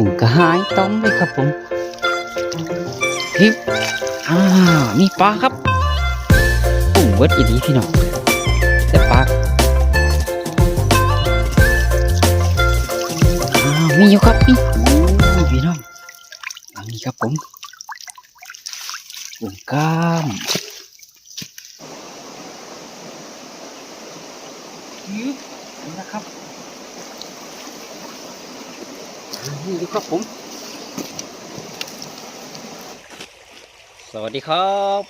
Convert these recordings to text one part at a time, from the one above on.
กุ้งกระหายต้มเลยครับผมฮิปอ่ามีปลาครับกุ้งเวิร์ดอีดีพี่น้องแต่ปลาอ้าวมีอยู่ครับมีโอ้ยพี่น้องอันนี้ครับผมกุ้งกล้ามฮิปนะครับ ดูครับผม สวัสดีครับ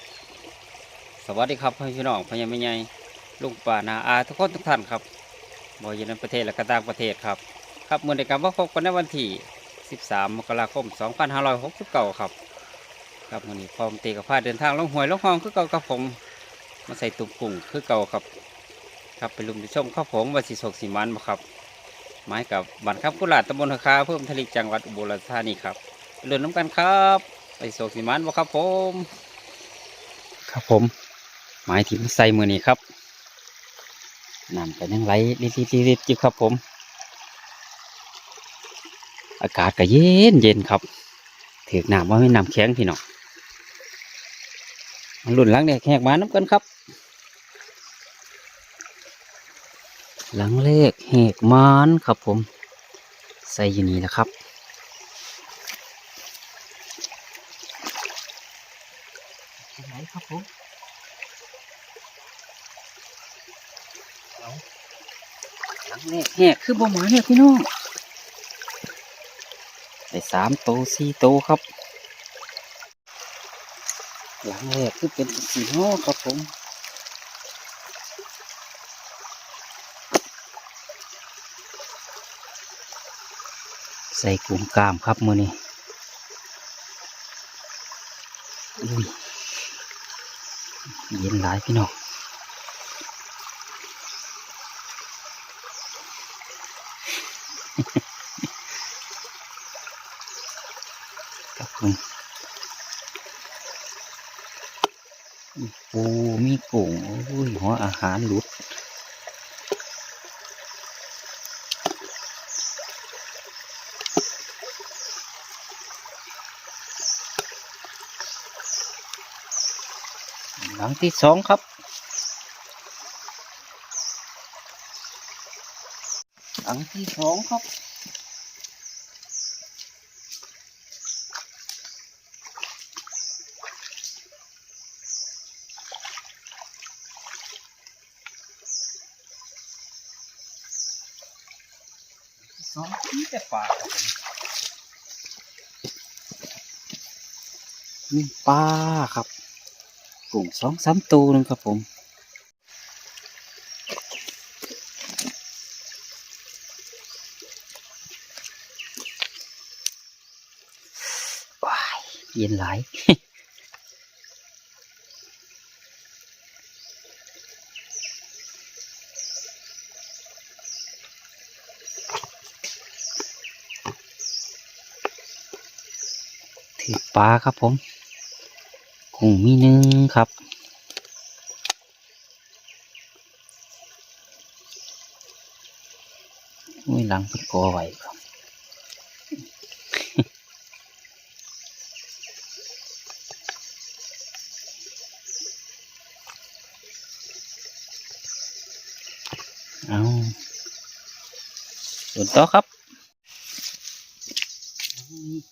สวัสดีครับพี่น้องพญาไม่ใหญ่ลุงป่านาอาทุกคนทุกท่านครับบอยในประเทศและก็ต่างประเทศครับ ครับเมื่อใดกับว่าพบกันในวันที่ 13 มกราคม 2569 ครับ ครับวันนี้พร้อมตีกับพาเดินทางลงหวยลงห้องคือเก่ากับผม มาใส่ตุ่มกุ้งคือเก่าครับ ครับไปลุมไปชมข้าวผมว่าสิโศกสีมันบ่ครับ ไม้กับบันครับกุหลาดตำบลหคาเพิ่มทลิกจังหวัดอุบลราชธานีครับเรือนน้ำกันครับ ไปโศกสีมันบ่ครับผม ครับผมไม้ที่ใส่มือนี้ครับน้ำก็ยังไหลลิดๆๆอยู่ครับผม อากาศก็เย็นเย็นครับถือกน้ำว่าไม่น้ำแข็งพี่น้องมาลุ่นล้างเนี่ยแขกมาน้ำกันครับ หลังเลขแหกมานครับผม ใส่อยู่นี่แหละครับ ไหนครับผมเอาหลังเลขแหกคือบ่หมาเนี่ยพี่น้องใส่สามโตวสี่โตวครับ หลังแรกคือเป็นสีห้อครับผม ใส่กุ้งกามครับมือนี้อุ้ยเย็นหลายพี่น้องครับผมมีปูมีกุ้งอุ้ยหัวอาหารหลุด หลังที่สองครับ หลังที่สองครับสองที่แต่ปลาครับนี่ปลาครับ กุ้งสองสามตัวนึงครับผมว้ายเย็นหลายถือปลาครับผม กุ้มีหนึ่งครับ อุ้ยหลังเป็นกอไว้ครับเอาส่วนต่อครับ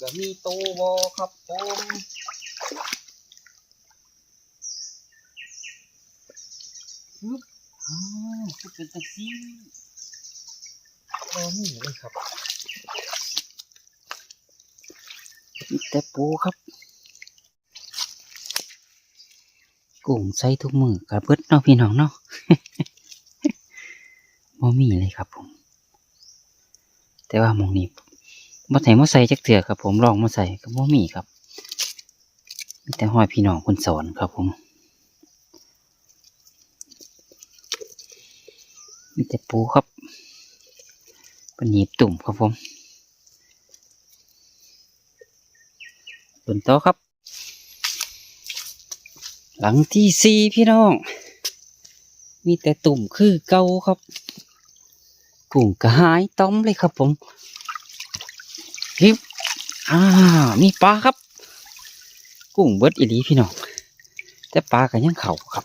ก็มีโตวอครับผมฮึบ อ้าวคือเป็นตังซี่โอ้นี่เลยครับมีแต่ปูครับกุ้งใส่ทุกมือกับเบิดเนาะพี่น้องเนาะบ่มีเลยครับผม แต่ว่ามองนี้บ่ใส่มาใส่จักเถื่อครับผมลองมาใส่ก็บ่มีครับมีแต่ห้อยพี่น้องคนสอนครับผม แต่ปูครับเป็นหนีบตุ่มครับผมบนโต๊ครับ หลังที่สี่พี่น้อง มีแต่ตุ่มคือเก่าครับกุ้งกระหายต้มเลยครับผมฮิบอ่ามีปลาครับ กุ้งเบิดอีหลีพี่น้องแต่ปลากันยังเข่าครับ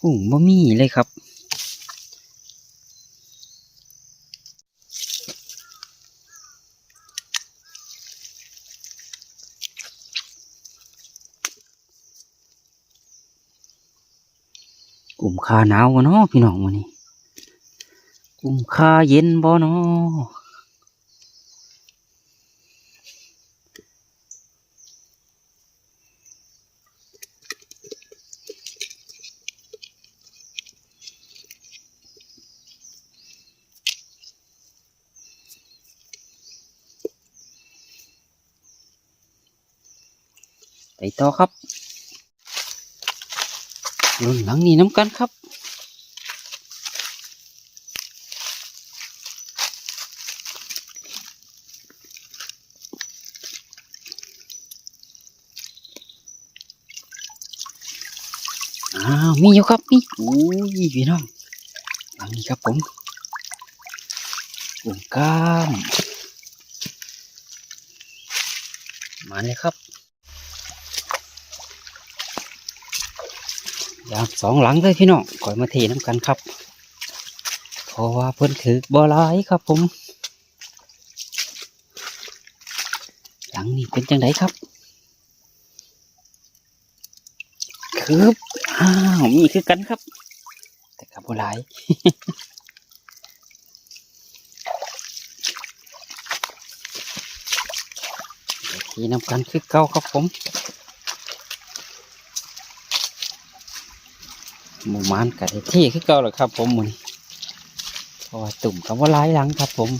กุ้งบ่มีเลยครับ กลุ่มคาหนาววะเนาะพี่น้องวันนี้ กลุ่มคาเย็นบ่เนาะไปต่อครับ รุ่นหลังนี้น้ำกันครับอ้าวมีอยู่ครับมีอุ้ยพี่น้องหลังนี้ครับผมกุ้งกล้ามมาเลยครับ ยากสองหลังเลยพี่น้องคอยมาเทน้ำกันครับ เพราะว่าเพิ่นถือบ่หลายครับผม หลังนี้เป็นจังไดครับ คืออ้าวมีคือกันครับ แต่กับบ่หลายทีน้ำกันคือเก่าครับผม หมู่มานกับที่คือเก่าหละครับ ผมมือนเพราะว่าตุ่มกับว่าหลายหลังครับ ผม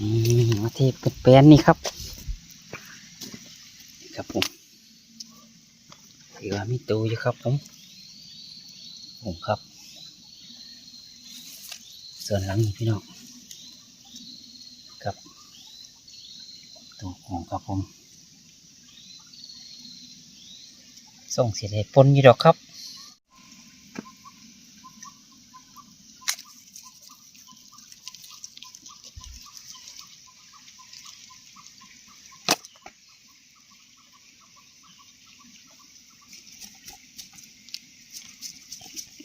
นี่มาเทเป็นแปนนี่ครับครับผมถือว่ามีตูอยู่ครับ ผมผมครับ ส่วนหลังนี่พี่น้องครับตัวของครับผมส่งเสียดายปนอยู่ดอกครับ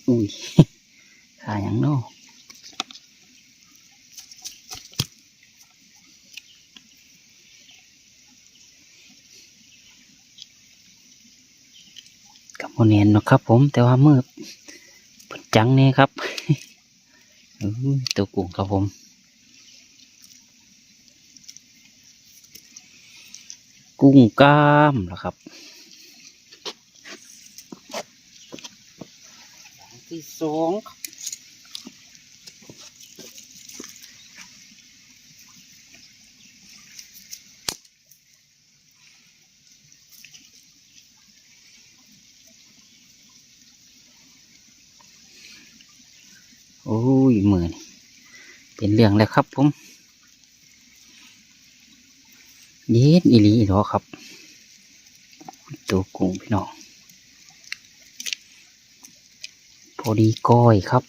อุ้ย ขาอย่างโน่ กับโมเนียนนะครับผมแต่ว่ามือเปิดจังเนี่ยครับตัวกุ้งครับผม กุ้งกล้ามนะครับที่สองครับ โอ้ยมือนเป็นเรื่องแล้วครับผมเย็นอีหลีอีหรอครับ ตัวกุ้งพี่น้องพอดีก้อยครับ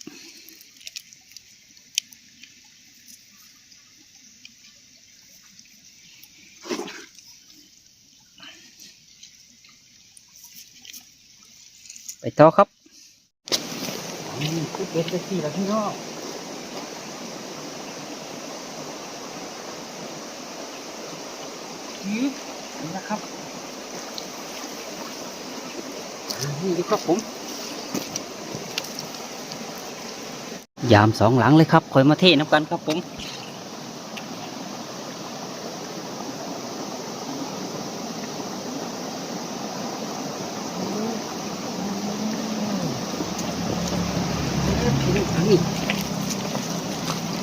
ไปต่อครับ นี่คือเป็ดจะสี่แล้วพี่น้องยึบนี่นะครับนี่ดูครับผม ยามสองหลังเลยครับคอยมาเทน้ำกันครับผม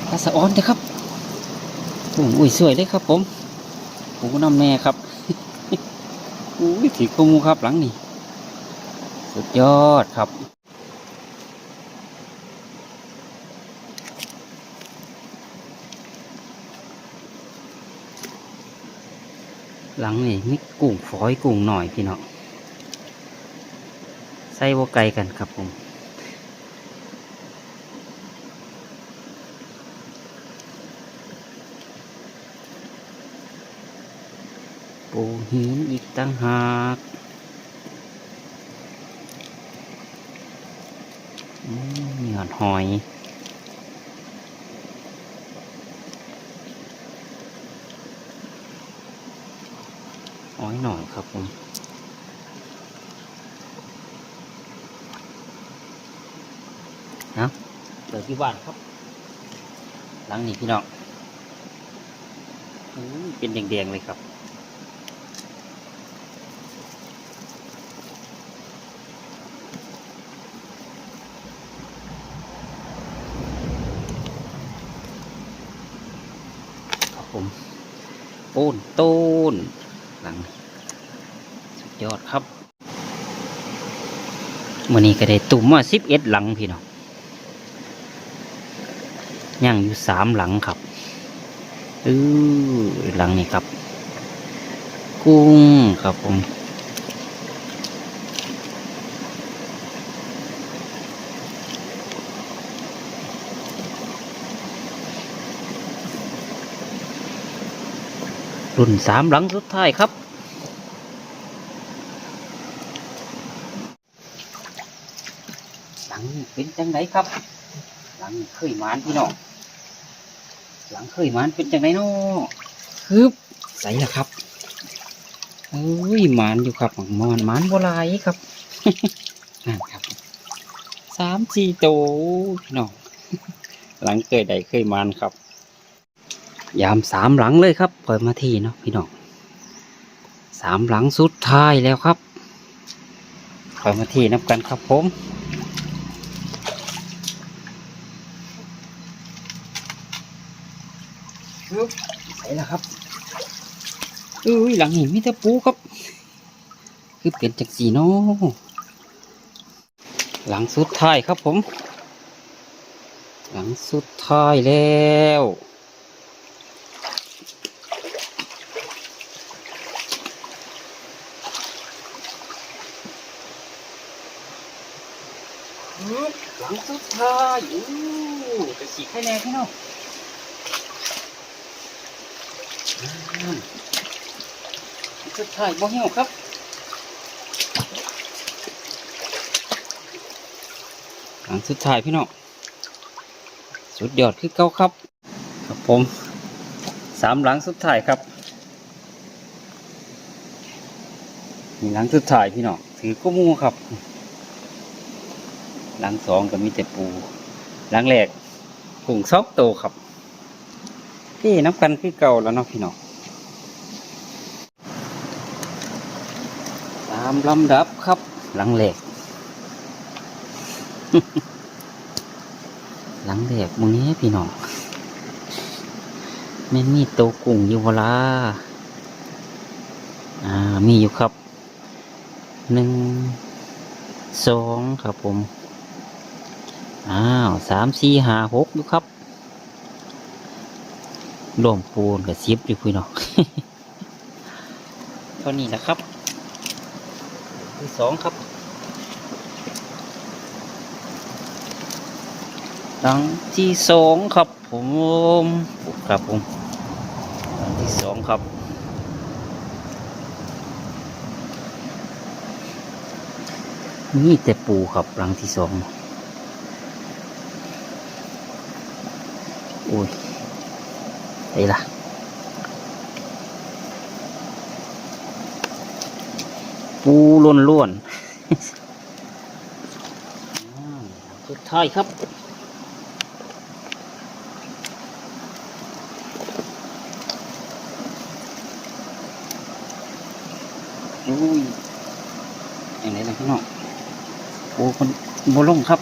ปลาสะออนเถอะครับโอ้อุ้ยสวยเลยครับ ผมปูน้ำแน่ครับอุ้ยถีกุมูครับหลังนี่สุดยอดครับหลังนี่มีกุ้งฝอยกุ้งหน่อยพี่น้องใส่บัวไก่กันครับผม ปูหินอีกตั้งหากอืมมีหอดหอยหอยหน่อยครับผมนะเดี๋ยวที่บ้านครับหลังนี้พี่น้องอู้ยเป็นแดงๆเลยครับครับ ปูนตูนหลังสุดยอดครับมื่อนี้ก็ได้ตุ่มมาสิบเอ็ดหลังพี่น้องย่างอยู่สามหลังครับอือหลังนี้ครับ กุ้งครับผม รุ่นสามหลังสุดท้ายครับ หลังนี้เป็นจังไดครับ หลังนี้เคยหมานพี่น้องหลังเคยหมันเป็นจังไดเนาะฮึบใส่ละครับเอ้ยหมานอยู่ครับหมานหมานโบหลายครับนั่นครับสามสี่โตวพี่น้องหลังเคยใดเคยหมานครับ ยามสามหลังเลยครับเปิดมาทีเนาะพี่น้องสามหลังสุดท้ายแล้วครับเปิดมาทีนับกันครับผมใส่แล้วครับเอ้ยหลังห็นมีแต่ปูครับ คือเป็นจักสีเนาะหลังสุดท้ายครับผม หลังสุดท้ายแล้วฮึบห ลังสุดท้ายอู้จะสีไข่แน่พี่น้องอืมสุดท้ายบ่เหี่ยวครับหลังสุดท้ายพี่น้องสุดยอดคือเก้าครับ ครับผมสามหลังสุดท้ายครับมีหลังสุดท้ายพี่น้องถือก็มูครับ หลังสองก็มีแต่ปู หลังแรกกุ้งซอกโตครับพี่น้ำกันคือเก่าแล้วเนาะพี่น้องตามลำดับครับ หลังแหลก หลังแหลกมึงนี้พี่น้องแม่นมีโตกุ้งอยู่เวลาอ่ามีอยู่ครับหนึ่งสองครับผม อ้าวสามสี่ห้าหกอยู่ครับรวมปูนกับซิบอยู่พี่น้องเท่านี้แหละครับที่สองครับหลังที่สองครับผมครับผมหลังที่สองครับนี่แต่ปูครับหลังที่สอง โอ้ยไอ้ล่ะปูล้วนล้วนๆอ่าสุดท้ายครับอุ้ยอย่างไรล่ะพี่น้องปูคนโบลงครับ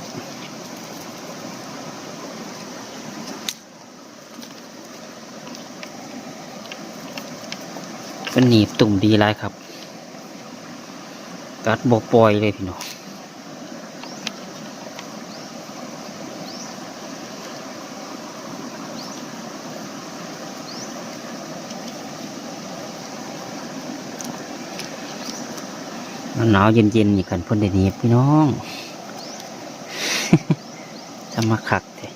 เป็นหนีบตุ่มดีไรครับ กัดบปล่อยเลยพี่น้องหนาวเย็นๆนี่กันพ่นได้หนีบพี่น้องจะมาขักเถอะ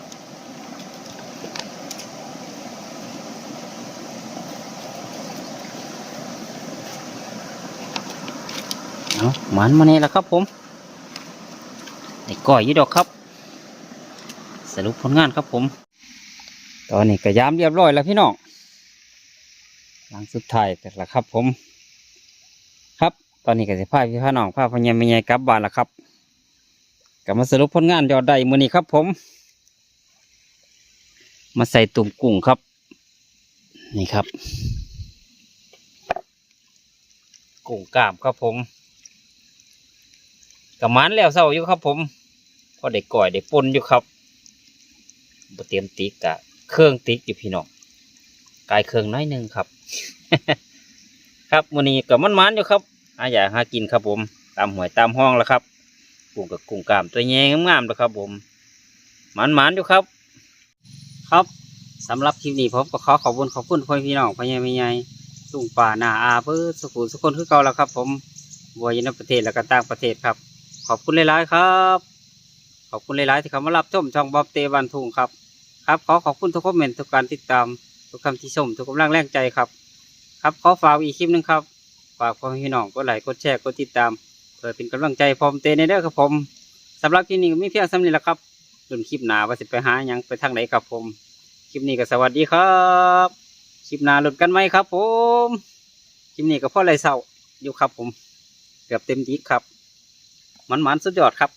เอา หมันมาเนี่ยแล้วครับผมไอ้ก้อยยี่ดอกครับ สรุปผลงานครับผม ตอนนี้ก็ยามเรียบร้อยแล้วพี่น้องหลังสุดท้ายแต่ละครับผม ครับ ตอนนี้ก็จะพาพี่พาน้องพาพ่อใหญ่แม่ใหญ่กลับบ้านแล้วครับก็มาสรุปผลงานยอดได้มื้อนี้ครับผม มาใส่ตุ่มกุ้งครับ นี่ครับ กุ้งกล้ามครับผม กับมันแล้วเศร้าอยู่ครับ ผมพอได้ก่อยได้ปนอยู่ครับบเตรียมติ๊กกะเครื่องติ๊กอยู่พี่น้องกายเครื่องน้อยหนึ่งครับ ครับมื้อนี้กับมันมันๆอยู่ครับอาอยากหากินครับ ผม ตามหวยตามห้องแล้วครับกุ้งกับกุ้งกามตัวแยงงามๆแล้วครับ ผมมันมันๆอยู่ครับ ครับสำหรับคลิปนี้ผมก็ขอขอบคุณขอบคุณพ่อพี่น้องพ่อใหญ่แม่ใหญ่ลุงป่าหน้าอาเพื่อสุขุสุขคนคือเก่าแล้วครับ ผมบัวอยินประเทศและก็ต่างประเทศครับ ขอบคุณหลาย ๆ ครับ ขอบคุณหลาย ๆ ที่เข้ามารับชมช่องบอบเตวันทุงครับ ครับขอขอบคุณทุกคอมเมนต์ทุกการติดตาม ทุกคำที่ชมทุกกำลังแรงใจครับ ครับขอฝากอีกคลิปหนึ่งครับฝากพ่อพี่น้องกดไลค์กดแชร์กดติดตามเพื่อเป็นกำลังใจพร้อมเตในเด้อครับผมสำหรับคลิปนี้ก็มีเพียงสำนี้แหละครับรุ่นคลิปหนาว่าสิไปหาหยังไปทางไหนครับผม คลิปนี้ก็สวัสดีครับ คลิปหนาหลุดกันไหมครับ ผม คลิปนี้ก็พ่อไรเศร้าอยู่ครับผม เกือบเต็มทีครับ มันมันๆสุดยอดครับ